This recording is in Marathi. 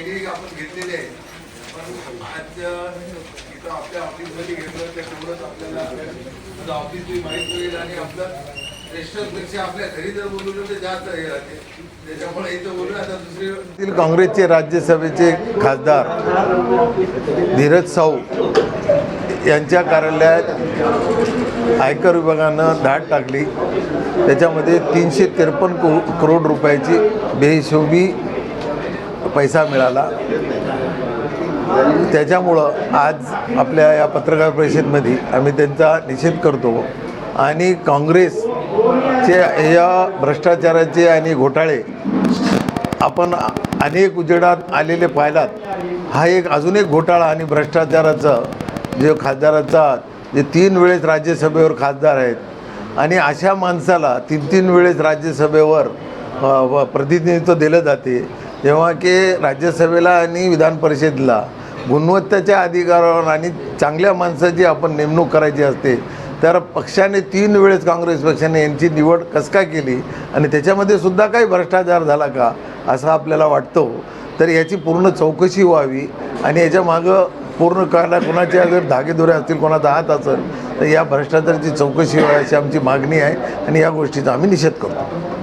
आज इथं आपल्या ऑफिसमध्ये घेतलं त्याच्यामुळेच आपल्याला आपलं ऑफिसची माहीत होईल आणि आपलं रेस्टॉरंटपेक्षा आपल्या घरी जर बोलवलं तर जास्त हे राहते. त्याच्यामुळे इथं बोलू आता दुसरी काँग्रेसचे राज्यसभेचे खासदार धीरज साऊ यांच्या कार्यालयात आयकर विभागानं धाड टाकली. त्याच्यामध्ये तीनशे त्रेपन्न को करोड रुपयाची बेहिशोबी पैसा मिळाला. त्याच्यामुळं आज आपल्या या पत्रकार परिषदेमध्ये आम्ही त्यांचा निषेध करतो. आणि काँग्रेसचे या भ्रष्टाचाराचे आणि घोटाळे आपण अनेक उजेडात आलेले पाहिलात. हा एक अजून एक घोटाळा आणि भ्रष्टाचाराचा जे खासदाराचा जे तीन वेळेस राज्यसभेवर खासदार आहेत. आणि अशा माणसाला तीन तीन वेळेस राज्यसभेवर व प्रतिनिधित्व दिलं जाते. जेव्हा की राज्यसभेला आणि विधान परिषदेला गुणवत्तेच्या अधिकारावर आणि चांगल्या माणसाची आपण नेमणूक करायची असते तर पक्षाने तीन वेळेस काँग्रेस पक्षाने यांची निवड कसं काय केली आणि त्याच्यामध्ये सुद्धा काही भ्रष्टाचार झाला का असं आपल्याला वाटतो तर याची पूर्ण चौकशी व्हावी आणि याच्या मागं पूर्ण काला कोणाच्या जर धागेदोरे असतील कोणाचा हात असेल तर या भ्रष्टाचाराची चौकशी व्हावी अशी आमची मागणी आहे आणि या गोष्टीचा आम्ही निषेध करतो.